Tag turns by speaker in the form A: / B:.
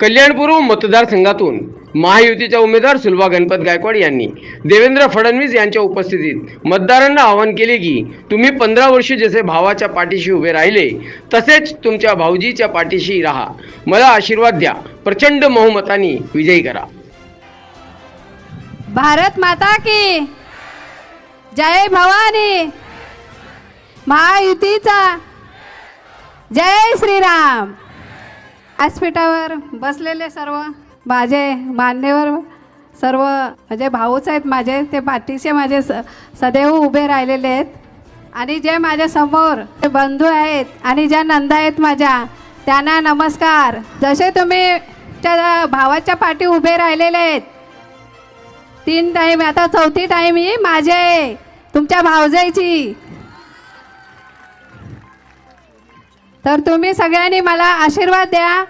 A: कल्याणपूर्व मतदारसंघातून महायुतीच्या उमेदवार सुलभा गणपत गायकवाड यांनी देवेंद्र फडणवीस यांच्या उपस्थितीत मतदारांना आवाहन केले की तुम्ही पंधरा वर्षे जसे भावाच्या पाठीशी उभे राहिले तसेच तुमच्या भाऊजीच्या पाठीशी राहा. मला आशीर्वाद द्या. प्रचंड बहुमताने विजयी करा.
B: भारत माता की जय भवानी. महायुतीचा जय श्रीराम. व्यासपीठावर बसलेले सर्व माझे मान्यवर सर्व म्हणजे भाऊच आहेत माझे ते पाठीचे माझे स सदैव उभे राहिलेले आहेत. आणि जे माझ्यासमोर ते बंधू आहेत आणि ज्या नंदा आहेत माझ्या त्यांना नमस्कार. जसे तुम्ही त्या भावाच्या पाठी उभे राहिलेले आहेत तीन टाईम आता चौथी टाईम ही माझी आहे तुमच्या भावजाईची तर तुम्ही सगळ्यांनी मला आशीर्वाद द्या.